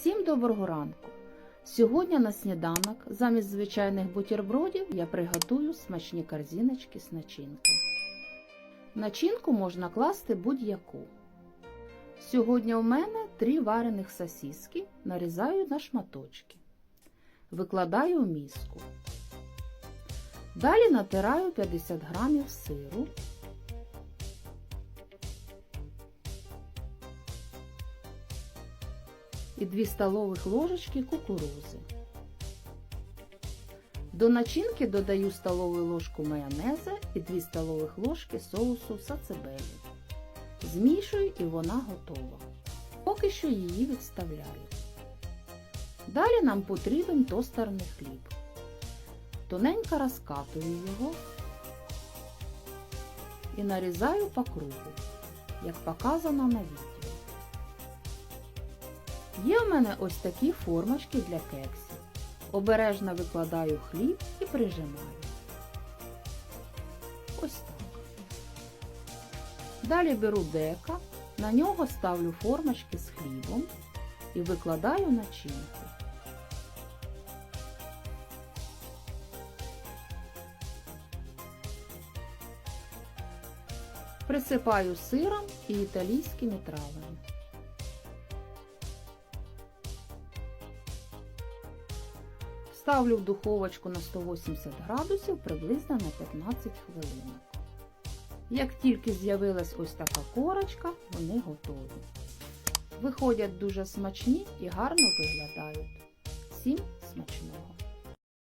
Всім доброго ранку! Сьогодні на сніданок замість звичайних бутербродів я приготую смачні корзиночки з начинкою. Начинку можна класти будь-яку. Сьогодні у мене три варених сосиски нарізаю на шматочки. Викладаю у миску. Далі натираю 50 грамів сиру. І 2 столових ложечки кукурузи. До начинки додаю столову ложку майонеза і 2 столових ложки соусу сацебелі. Змішую і вона готова. Поки що її відставляю. Далі нам потрібен тостерний хліб. Тоненько розкатую його і нарізаю по кругу, як показано на відео. Є в мене ось такі формочки для кексів. Обережно викладаю хліб і прижимаю. Ось так. Далі беру дека, на нього ставлю формочки з хлібом і викладаю начинку. Присипаю сиром і італійськими травами. Ставлю в духовочку на 180 градусів приблизно на 15 хвилин. Як тільки з'явилась ось така корочка, вони готові. Виходять дуже смачні і гарно виглядають. Всім смачного!